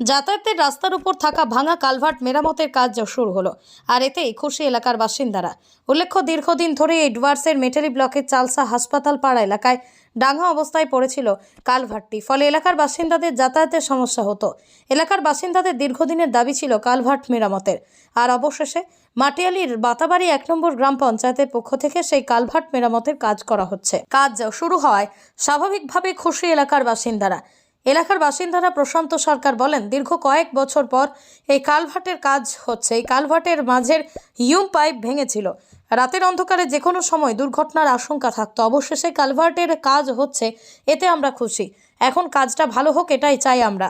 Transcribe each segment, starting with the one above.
যাতায়াতের রাস্তার উপর থাকা ভাঙা কালভার্ট মেরামতের কাজ শুরু হলো, আর এতেই খুশি এলাকার বাসিন্দারা। উল্লেখ্য, দীর্ঘদিন ধরে এডওয়ার্সের মেটালি ব্লকের চালসা হাসপাতাল পাড়া এলাকায় ডাঙা অবস্থায় পড়েছিল কালভার্টটি, ফলে এলাকার বাসিন্দাদের যাতায়াতের সমস্যা হতো। এলাকার বাসিন্দাদের দীর্ঘদিনের দাবি ছিল কালভার্ট মেরামতের। আর অবশেষে মাটিয়ালির বাতাবাড়ি এক নম্বর গ্রাম পঞ্চায়েতের পক্ষ থেকে সেই কালভার্ট মেরামতের কাজ করা হচ্ছে। কাজ শুরু হওয়ায় স্বাভাবিকভাবে খুশি এলাকার বাসিন্দারা। এলাকার বাসিন্দারা প্রশান্ত সরকার বলেন দীর্ঘ কয়েক বছর পর এই কালভার্টের কাজ হচ্ছে। এই কালভার্টের মাঝের হিউম পাইপ ভেঙেছিল। রাতের অন্ধকারে যে কোনো সময় দুর্ঘটনার আশঙ্কা থাকতো। অবশেষে কালভার্টের কাজ হচ্ছে এতে আমরা খুশি। এখন কাজটা ভালো হোক এটাই চাই আমরা।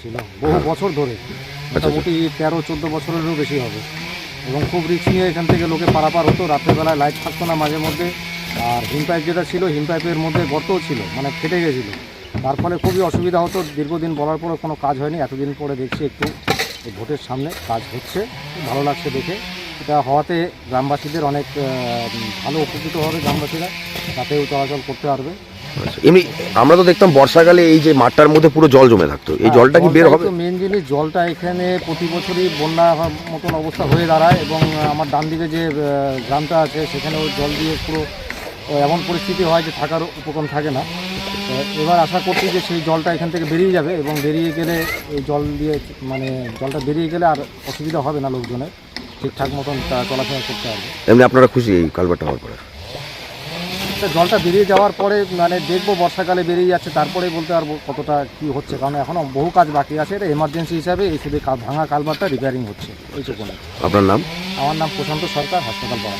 ছিল বহু বছর ধরে। মোটামুটি তেরো চোদ্দ বছরেরও বেশি হবে। এবং খুব রিক্স নিয়ে এখান থেকে লোকে পারাপার হতো। রাত্রেবেলায় লাইট থাকতো না মাঝে মধ্যে। আর হিম পাইপ যেটা ছিল হিম পাইপের মধ্যে গর্তও ছিল মানে ফেটে গেছিল। তার ফলে খুবই অসুবিধা হতো। দীর্ঘদিন বলার পরে কোনো কাজ হয়নি। এতদিন পরে দেখছি একটু ভোটের সামনে কাজ হচ্ছে। ভালো লাগছে দেখে। এটা হওয়াতে গ্রামবাসীদের অনেক ভালো উপকৃত হবে গ্রামবাসীরা। তাতেও চলাচল করতে পারবে। আচ্ছা, এমনি আমরা তো দেখতাম বর্ষাকালে এই যে মাঠটার মধ্যে পুরো জল জমে থাকতো। এই জলটা কি বের হবে? মেন জিনিস জলটা এখানে প্রতি বছরই বন্যা মতন অবস্থা হয়ে দাঁড়ায় এবং আমার ডান দিকে যে গ্রামটা আছে সেখানেও জল দিয়ে পুরো এমন পরিস্থিতি হয় যে থাকার উপক্রম থাকে না। এবার আশা করছি যে সেই জলটা এখান থেকে বেরিয়ে যাবে এবং বেরিয়ে গেলে এই জল দিয়ে মানে জলটা বেরিয়ে গেলে আর অসুবিধা হবে না লোকজনের। ঠিকঠাক মতন চলাফেরা করতে পারবে এমনি আপনারা খুশি এই কালভারটা হওয়ার পরে? জলটা বেরিয়ে যাওয়ার পরে মানে দেখব বর্ষাকালে বেরিয়ে যাচ্ছে তারপরে বলতে পারব কতটা কি হচ্ছে। কারণ এখনও বহু কাজ বাকি আছে এটা এমার্জেন্সি হিসাবে এই শুধু ভাঙা কালভারটা রিপেয়ারিং হচ্ছে। এইটুকু আপনার নাম? আমার নাম প্রশান্ত সরকার হাসপাতাল পাড়া।